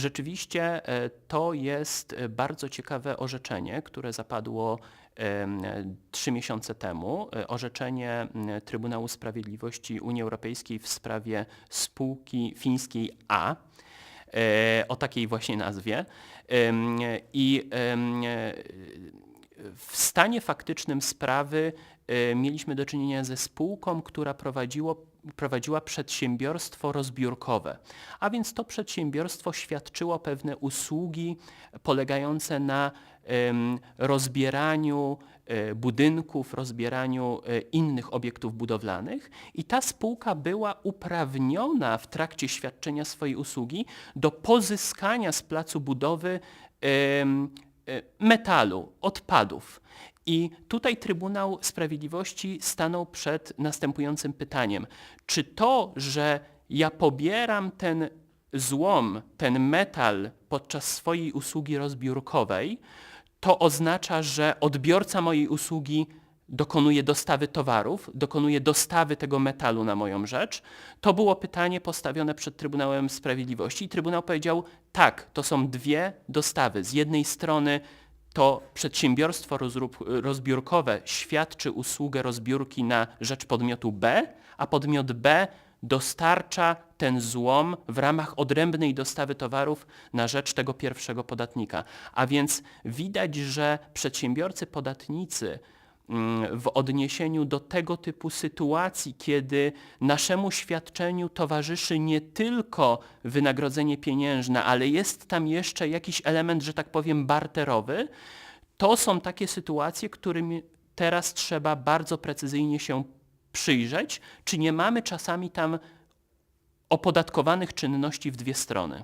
Rzeczywiście e, to jest e, bardzo ciekawe orzeczenie, które zapadło trzy miesiące temu. E, Orzeczenie Trybunału Sprawiedliwości Unii Europejskiej w sprawie spółki fińskiej A o takiej właśnie nazwie. I e, w stanie faktycznym sprawy e, mieliśmy do czynienia ze spółką, która prowadziło, prowadziła przedsiębiorstwo rozbiórkowe. A więc to przedsiębiorstwo świadczyło pewne usługi polegające na rozbieraniu e, budynków, rozbieraniu e, innych obiektów budowlanych i ta spółka była uprawniona w trakcie świadczenia swojej usługi do pozyskania z placu budowy e, metalu, odpadów. I tutaj Trybunał Sprawiedliwości stanął przed następującym pytaniem. Czy to, że ja pobieram ten złom, ten metal podczas swojej usługi rozbiórkowej, to oznacza, że odbiorca mojej usługi dokonuje dostawy towarów, dokonuje dostawy tego metalu na moją rzecz? To było pytanie postawione przed Trybunałem Sprawiedliwości i Trybunał powiedział tak, to są dwie dostawy. Z jednej strony to przedsiębiorstwo rozbiórkowe świadczy usługę rozbiórki na rzecz podmiotu B, a podmiot B dostarcza ten złom w ramach odrębnej dostawy towarów na rzecz tego pierwszego podatnika. A więc widać, że przedsiębiorcy podatnicy w odniesieniu do tego typu sytuacji, kiedy naszemu świadczeniu towarzyszy nie tylko wynagrodzenie pieniężne, ale jest tam jeszcze jakiś element, że tak powiem, barterowy, to są takie sytuacje, którymi teraz trzeba bardzo precyzyjnie się przyjrzeć, czy nie mamy czasami tam opodatkowanych czynności w dwie strony.